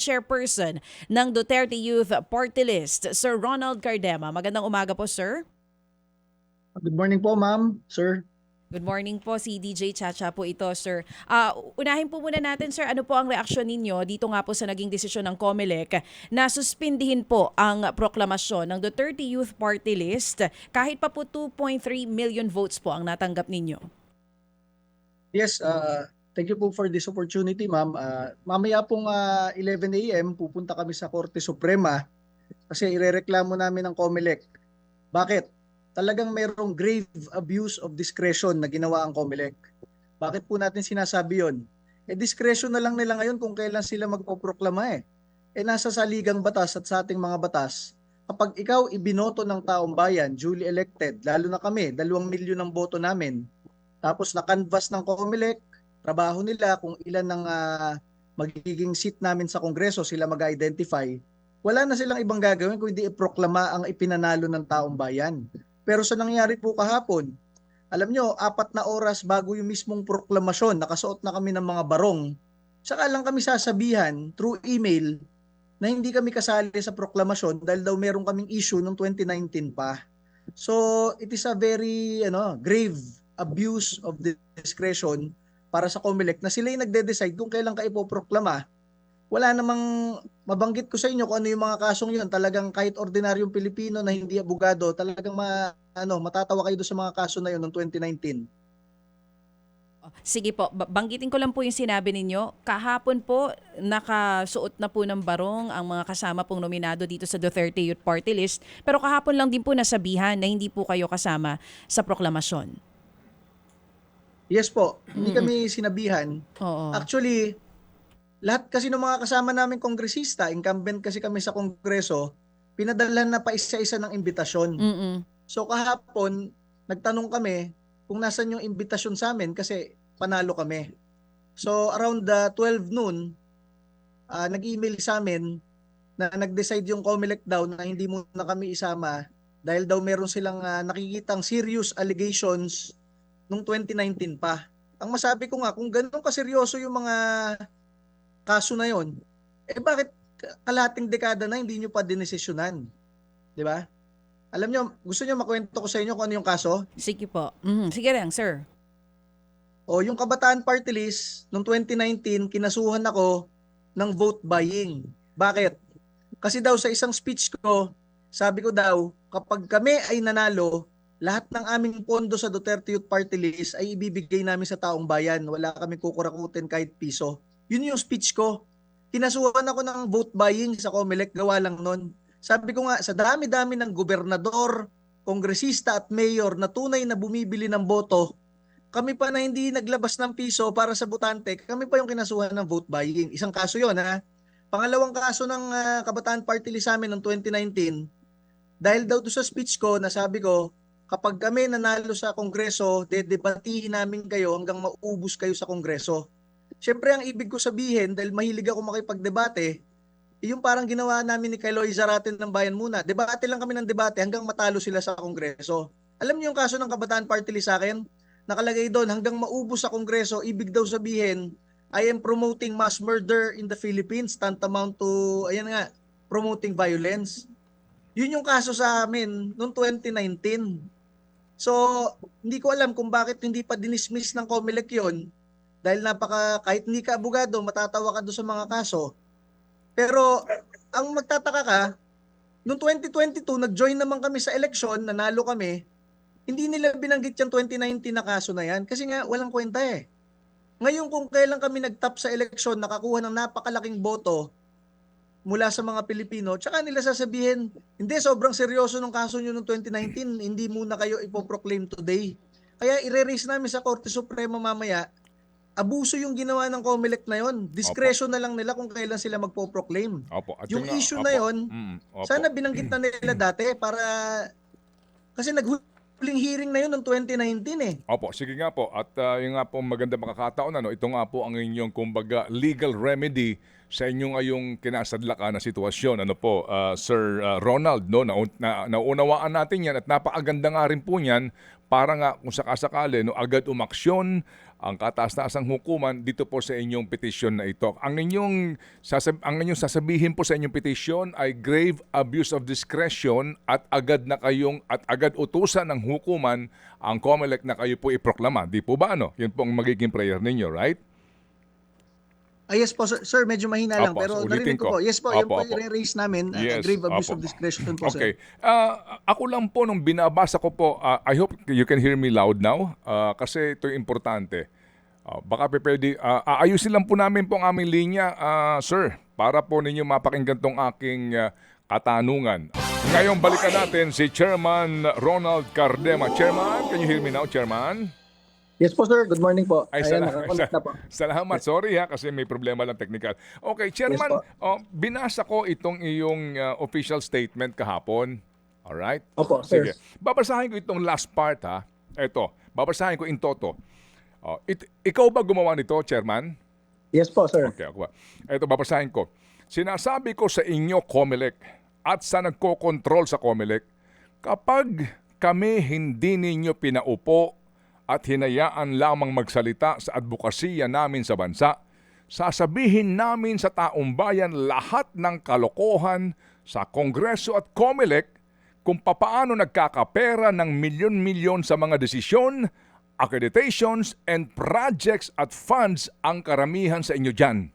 chairperson ng Duterte Youth Party List, Sir Ronald Cardema. Magandang umaga po, sir. Good morning po, ma'am, sir. Good morning po, si DJ Chacha po ito, sir. Ah, unahin po muna natin, sir, ano po ang reaksyon ninyo dito nga po sa naging desisyon ng COMELEC na suspindihin po ang proklamasyon ng Duterte Youth Party List kahit pa po 2.3 million votes po ang natanggap ninyo. Yes, uh, thank you po for this opportunity, ma'am. Uh, mamaya pong uh, 11 a.m. pupunta kami sa Korte Suprema kasi irereklamo namin ng COMELEC. Bakit? Talagang mayroong grave abuse of discretion na ginawa ang COMELEC. Bakit po natin sinasabi yon? Eh discretion na lang nila ngayon kung kailan sila magpoproklama eh. Eh nasa saligang batas at sa ating mga batas, kapag ikaw ibinoto ng taong bayan, duly elected, lalo na kami, dalawang milyon ang boto namin, tapos na-canvas ng COMELEC, trabaho nila kung ilan ng ah, magiging seat namin sa Kongreso sila mag-identify, wala na silang ibang gagawin kundi iproklama ang ipinanalo ng taong bayan. Pero sa nangyari po kahapon, alam nyo, apat na oras bago yung mismong proklamasyon, nakasuot na kami ng mga barong, saka lang kami sasabihan through email na hindi kami kasali sa proklamasyon dahil daw meron kaming issue noong 2019 pa. So, it is a very ano, grave abuse of discretion para sa COMELEC na sila yung nagde-decide kung kailan ka ipoproklama. Wala namang mabanggit ko sa inyo kung ano yung mga kasong yun. Talagang kahit ordinaryong Pilipino na hindi abogado, talagang ma, ano, matatawa kayo doon sa mga kaso na yun noong 2019. Sige po, ba- banggitin ko lang po yung sinabi ninyo. Kahapon po, nakasuot na po ng barong ang mga kasama pong nominado dito sa Duterte Youth Party List. Pero kahapon lang din po nasabihan na hindi po kayo kasama sa proklamasyon. Yes po, hindi kami sinabihan. Oo. Actually, lahat kasi ng mga kasama namin kongresista, incumbent kasi kami sa kongreso, pinadalhan na pa isa-isa ng imbitasyon. Mm-mm. So kahapon, nagtanong kami kung nasan yung imbitasyon sa amin kasi panalo kami. So around the 12 noon, ah, nag-email sa amin na nag-decide yung COMELEC daw na hindi muna kami isama dahil daw meron silang ah, nakikitang serious allegations nung 2019 pa. Ang masabi ko nga, kung ganun kaseryoso yung mga kaso na yon, eh bakit kalating dekada na hindi nyo pa dinesisyonan? Di ba? Alam nyo, gusto nyo makwento ko sa inyo kung ano yung kaso? Sige po. Mhm. Sige lang, sir. O yung Kabataan Party List, noong 2019, kinasuhan ako ng vote buying. Bakit? Kasi daw sa isang speech ko, sabi ko daw, kapag kami ay nanalo, lahat ng aming pondo sa Duterte Youth Party List ay ibibigay namin sa taong bayan. Wala kami kukurakutin kahit piso. Yun yung speech ko. Kinasuhan ako ng vote buying sa Comelec, gawa lang nun. Sabi ko nga, sa dami-dami ng gobernador, kongresista at mayor na tunay na bumibili ng boto, kami pa na hindi naglabas ng piso para sa butante, kami pa yung kinasuhan ng vote buying. Isang kaso yon ha. Pangalawang kaso ng ah, Kabataan Party List sa amin noong 2019, dahil daw to sa speech ko na sabi ko, kapag kami nanalo sa kongreso, dedebatihin namin kayo hanggang maubos kayo sa kongreso. Siyempre ang ibig ko sabihin, dahil mahilig ako makipagdebate, yung parang ginawa namin ni Kaloy Zaraten ng Bayan muna. Debate lang kami ng debate hanggang matalo sila sa kongreso. Alam niyo yung kaso ng Kabataan Party List sa akin? Nakalagay doon hanggang maubos sa kongreso, ibig daw sabihin, I am promoting mass murder in the Philippines, tantamount to, ayan nga, promoting violence. Yun yung kaso sa amin noong 2019. So, hindi ko alam kung bakit hindi pa dinismiss ng COMELEC yun. Dahil napaka, kahit hindi ka abogado, matatawa ka doon sa mga kaso. Pero, ang magtataka ka, noong 2022, nag-join naman kami sa eleksyon, nanalo kami, hindi nila binanggit yung 2019 na kaso na yan kasi nga walang kwenta eh. Ngayon kung kailan kami nag-top sa eleksyon, nakakuha ng napakalaking boto mula sa mga Pilipino, tsaka nila sasabihin, hindi, sobrang seryoso ng kaso nyo noong 2019, hindi muna kayo ipoproclaim today. Kaya ire-raise namin sa Korte Suprema mamaya, abuso yung ginawa ng COMELEC na yon. Discretion na lang nila kung kailan sila magpo-proclaim. Opo. At Yung nga- issue opo. na yon, Mm, opo. sana binanggit na nila dati para kasi naghuling hearing na yun noong 2019 eh. Opo, sige nga po. At uh, yung nga po maganda makakataon, ano, ito nga po ang inyong kumbaga legal remedy sa inyong ngayong kinasadlakan na sitwasyon. Ano po, uh, Sir uh, Ronald, no, na, na, naunawaan natin yan at napakaganda nga rin po niyan para nga kung sakasakali, no, agad umaksyon ang kataas-taasang hukuman dito po sa inyong petisyon na ito. Ang inyong, sasab- ang inyong sasabihin po sa inyong petisyon ay grave abuse of discretion at agad na kayong at agad utusan ng hukuman ang COMELEC na kayo po iproklama. Di po ba ano? Yun po ang magiging prayer ninyo, right? Ah, yes po, sir. Sir, medyo mahina lang. Pero so narinig ko ko. po. Yes po, yun Opo, po yung raise namin. ah, Yes, grave abuse opo. of discretion po, Okay. sir. Ah, ako lang po nung binabasa ko po, ah, I hope you can hear me loud now ah, kasi ito yung importante. Ah, baka pwede, ah, aayusin lang po namin po ang aming linya, ah, sir, para po ninyo mapakinggan tong aking ah, katanungan. Ngayon balikan natin si Chairman Ronald Cardema. Chairman, can you hear me now, Chairman? Yes po, sir. Good morning po. Ay, Ayan, sala- nakakonect na po. Salamat. Sorry ha, kasi may problema lang technical. Okay, Chairman, Yes oh, binasa ko itong iyong uh, official statement kahapon. Alright? Opo, sir. Sige. Babasahin ko itong last part ha. Ito, babasahin ko in toto. Oh, it, ikaw ba gumawa nito, Chairman? Yes po, sir. Okay, ako ba? Ito, babasahin ko. Sinasabi ko sa inyo, Comelec, at sa nagko-control sa Comelec, kapag kami hindi ninyo pinaupo at hinayaan lamang magsalita sa advokasya namin sa bansa, sasabihin namin sa taong bayan lahat ng kalokohan sa Kongreso at Comelec kung papaano nagkakapera ng milyon-milyon sa mga desisyon, accreditations, and projects at funds ang karamihan sa inyo dyan.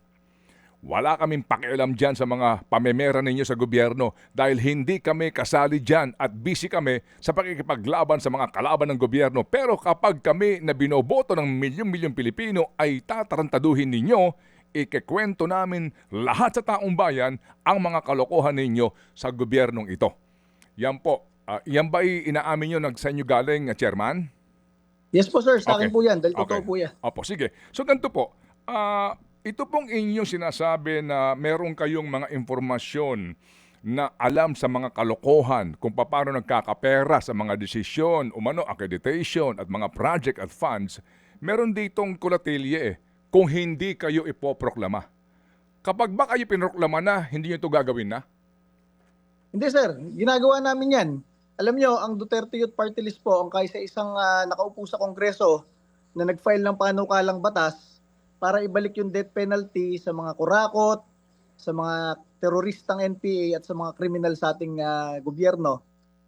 Wala kaming pakialam dyan sa mga pamemera ninyo sa gobyerno dahil hindi kami kasali dyan at busy kami sa pakikipaglaban sa mga kalaban ng gobyerno. Pero kapag kami na binoboto ng milyong-milyong Pilipino ay tatarantaduhin ninyo, ikikwento namin lahat sa taong bayan ang mga kalokohan ninyo sa gobyernong ito. Yan po. Ah, yan ba inaamin nyo sa inyo galing, Chairman? Yes po, sir. Sa akin Okay. po yan. Dahil totoo Okay. po yan. Opo, sige. So ganito po, ah, ito pong inyong sinasabi na meron kayong mga informasyon na alam sa mga kalokohan kung paano nagkakapera sa mga desisyon, umano accreditation at mga project at funds, meron ditong kulatilye eh, kung hindi kayo ipoproklama. Kapag ba kayo pinroklama na, hindi nyo ito gagawin na? Hindi, sir. Ginagawa namin yan. Alam nyo, ang Duterte Youth Party List po, ang kaysa isang ah, nakaupo sa Kongreso na nag-file ng panukalang batas para ibalik yung death penalty sa mga kurakot, sa mga teroristang NPA at sa mga kriminal sa ating ah, gobyerno.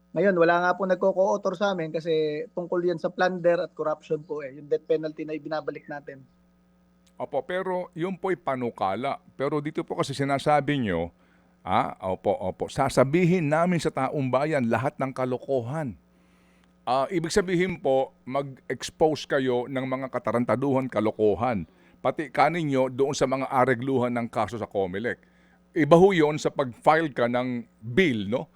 Ngayon, wala nga po nagko-co-author sa amin kasi tungkol yan sa plunder at corruption po eh, yung death penalty na ibinabalik natin. Opo, pero yun po'y panukala. Pero dito po kasi sinasabi nyo, ah, opo, opo, sasabihin namin sa taong bayan lahat ng kalokohan. Ah, ibig sabihin po, mag-expose kayo ng mga katarantaduhan kalokohan. Pati kaninyo doon sa mga aregluhan ng kaso sa COMELEC. Iba ho yun sa pag-file ka ng bill, no?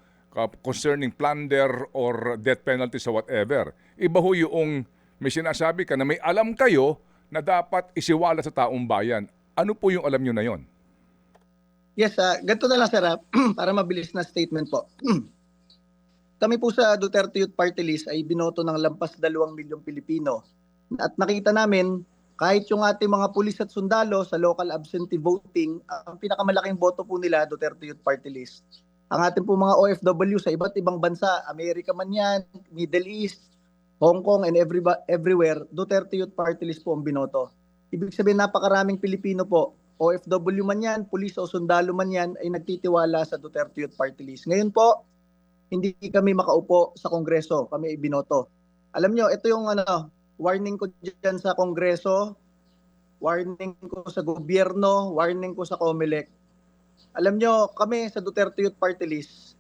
Concerning plunder or death penalty sa whatever. Iba ho yung may sinasabi ka na may alam kayo na dapat isiwala sa taong bayan. Ano po yung alam nyo na yon? Yes, ah, ganito na lang sir ah, para mabilis na statement po. Kami po sa Duterte Youth Party List ay binoto ng lampas 2 milyong Pilipino. At nakita namin kahit yung ating mga pulis at sundalo sa local absentee voting, ang pinakamalaking boto po nila Duterte Youth Party List. Ang ating po mga OFW sa iba't ibang bansa, Amerika man yan, Middle East, Hong Kong and every, everywhere, Duterte Youth Party List po ang binoto. Ibig sabihin napakaraming Pilipino po OFW man yan, pulis o sundalo man yan, ay nagtitiwala sa Duterte Youth Party List. Ngayon po, hindi kami makaupo sa Kongreso, kami ay binoto. Alam nyo, ito yung ano, warning ko dyan sa Kongreso, warning ko sa gobyerno, warning ko sa COMELEC. Alam nyo, kami sa Duterte Youth Party List,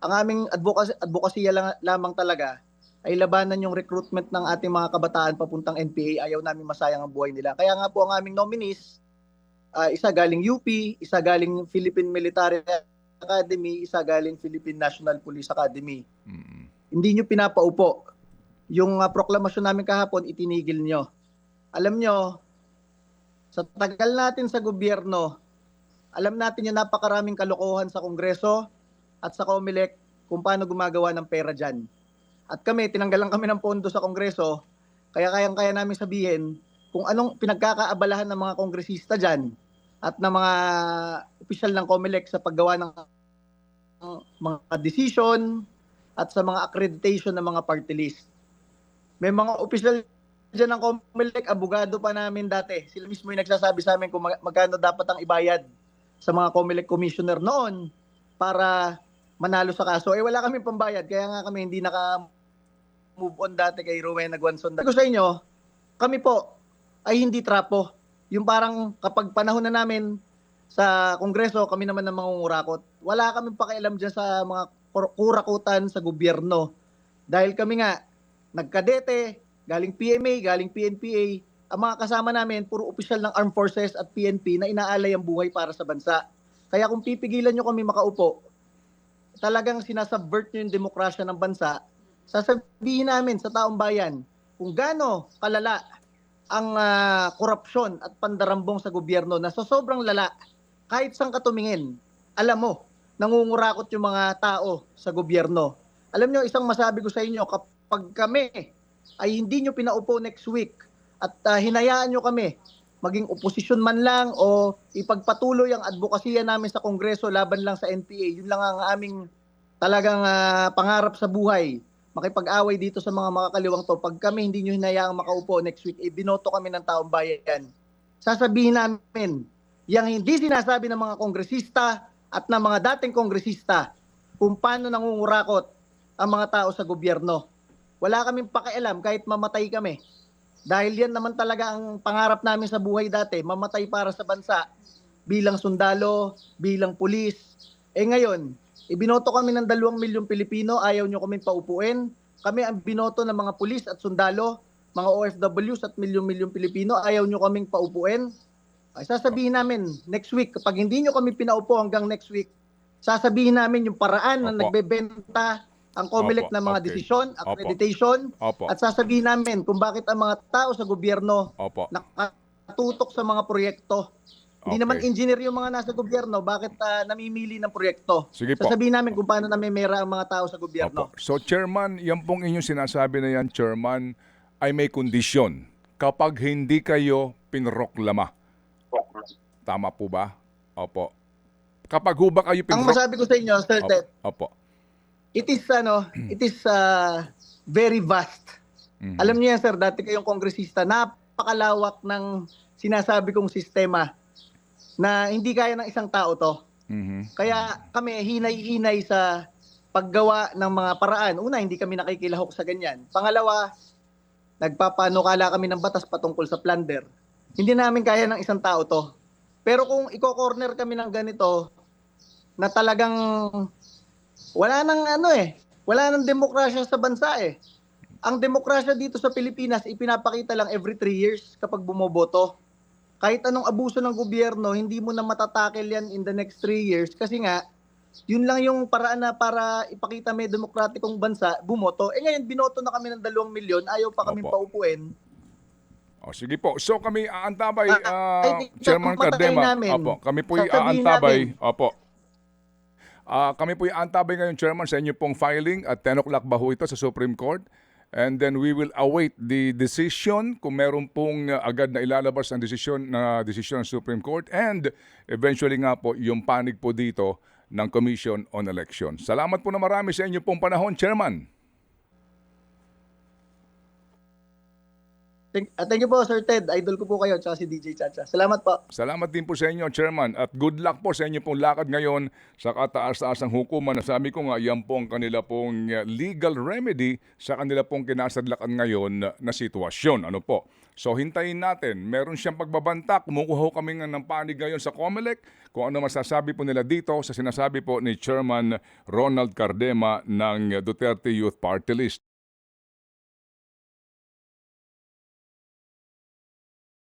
ang aming advocacy, advokasya lang, lamang talaga ay labanan yung recruitment ng ating mga kabataan papuntang NPA. Ayaw namin masayang ang buhay nila. Kaya nga po ang aming nominees, Ah, isa galing UP, isa galing Philippine Military Academy, isa galing Philippine National Police Academy. Mm. Hindi nyo pinapaupo. Yung ah, proklamasyon namin kahapon, itinigil nyo. Alam nyo, sa tagal natin sa gobyerno, alam natin yung napakaraming kalokohan sa Kongreso at sa COMELEC kung paano gumagawa ng pera dyan. At kami, tinanggalan kami ng pondo sa Kongreso, kaya kayang-kaya namin sabihin kung anong pinagkakaabalahan ng mga kongresista dyan at ng mga opisyal ng COMELEC sa paggawa ng mga decision at sa mga accreditation ng mga party list. May mga opisyal dyan ng Comelec, abogado pa namin dati. Sila mismo yung nagsasabi sa amin kung mag- magkano dapat ang ibayad sa mga Comelec commissioner noon para manalo sa kaso. Eh wala kami pambayad, kaya nga kami hindi naka move on dati kay Rowena Guanzon. Sabi ko sa inyo, kami po ay hindi trapo. Yung parang kapag panahon na namin sa Kongreso, kami naman ang mangungurakot. Wala kami pakialam dyan sa mga kur- kurakutan sa gobyerno. Dahil kami nga, nagkadete, galing PMA, galing PNPA, ang mga kasama namin, puro opisyal ng Armed Forces at PNP na inaalay ang buhay para sa bansa. Kaya kung pipigilan nyo kami makaupo, talagang sinasubvert nyo yung demokrasya ng bansa, sasabihin namin sa taong bayan kung gaano kalala ang ah, korupsyon at pandarambong sa gobyerno na sa sobrang lala, kahit saan katumingin, alam mo, nangungurakot yung mga tao sa gobyerno. Alam nyo, isang masabi ko sa inyo, kapag kami ay hindi nyo pinaupo next week at ah, hinayaan nyo kami maging oposisyon man lang o ipagpatuloy ang advokasya namin sa Kongreso laban lang sa NPA. Yun lang ang aming talagang ah, pangarap sa buhay. Makipag-away dito sa mga makakaliwang to. Pag kami hindi nyo hinayaang makaupo next week, eh, kami ng taong bayan. Sasabihin namin, yung hindi sinasabi ng mga kongresista at ng mga dating kongresista kung paano nangungurakot ang mga tao sa gobyerno. Wala kaming pakialam kahit mamatay kami. Dahil yan naman talaga ang pangarap namin sa buhay dati, mamatay para sa bansa bilang sundalo, bilang pulis. Eh ngayon, ibinoto kami ng dalawang milyong Pilipino, ayaw nyo kami paupuin. Kami ang binoto ng mga pulis at sundalo, mga OFWs at milyong-milyong Pilipino, ayaw nyo kaming paupuin. Ay, sasabihin namin, next week, kapag hindi nyo kami pinaupo hanggang next week, sasabihin namin yung paraan na Opo. nagbebenta ang COMELEC Opo, ng mga okay. desisyon, Opo. accreditation, Opo. at sasabihin namin kung bakit ang mga tao sa gobyerno Opo. nakatutok sa mga proyekto. Hindi Okay. naman engineer yung mga nasa gobyerno, bakit ah, namimili ng proyekto? Sige po. Sasabihin namin kung paano namimera ang mga tao sa gobyerno. Opo. So, Chairman, yan pong inyong sinasabi na yan, Chairman, ay may kondisyon. Kapag hindi kayo pinroklama. Tama po ba? Opo. Kapag ho ba kayo Ang pinrok... masabi ko sa inyo, Sir Opo. Ted, Opo. It is ano, it is ah, very vast. Mhm. Alam niyo yan, sir, dati kayong kongresista, napakalawak ng sinasabi kong sistema na hindi kaya ng isang tao to. Mhm. Kaya kami hinay-hinay sa paggawa ng mga paraan. Una, hindi kami nakikilahok sa ganyan. Pangalawa, nagpapanukala kami ng batas patungkol sa plunder. Hindi namin kaya ng isang tao to. Pero kung iko-corner kami ng ganito, na talagang wala nang ano eh, wala nang demokrasya sa bansa eh. Ang demokrasya dito sa Pilipinas, ipinapakita lang every three years kapag bumoboto kahit anong abuso ng gobyerno, hindi mo na matatakel yan in the next three years kasi nga, yun lang yung paraan na para ipakita may demokratikong bansa, bumoto. Eh ngayon, binoto na kami ng dalawang milyon, ayaw pa kami Opo. paupuin. O, sige po. So kami aantabay, Ah, ah, I think Chairman Cardema. namin. Opo, kami po Sasabihin aantabay. namin. Opo. Ah, kami po aantabay ngayon, Chairman, sa inyo pong filing at 10 o'clock ba ho ito sa Supreme Court? And then we will await the decision kung meron pong uh, agad na ilalabas ang desisyon na desisyon ng Supreme Court and eventually nga po yung panig po dito ng Commission on Election. Salamat po na marami sa inyo pong panahon, Chairman. Thank, ah, thank you po, Sir Ted. Idol ko po kayo, tsaka si DJ Chacha. Salamat po. Salamat din po sa inyo, Chairman. At good luck po sa inyo pong lakad ngayon sa kataas-taasang hukuman. Sabi ko nga, yan po ang kanila pong uh, legal remedy sa kanila pong kinasadlakan ngayon na, sitwasyon. Ano po? So hintayin natin. Meron siyang pagbabanta. Kumukuha kami nga ng panig ngayon sa COMELEC kung ano masasabi po nila dito sa sinasabi po ni Chairman Ronald Cardema ng Duterte Youth Party List.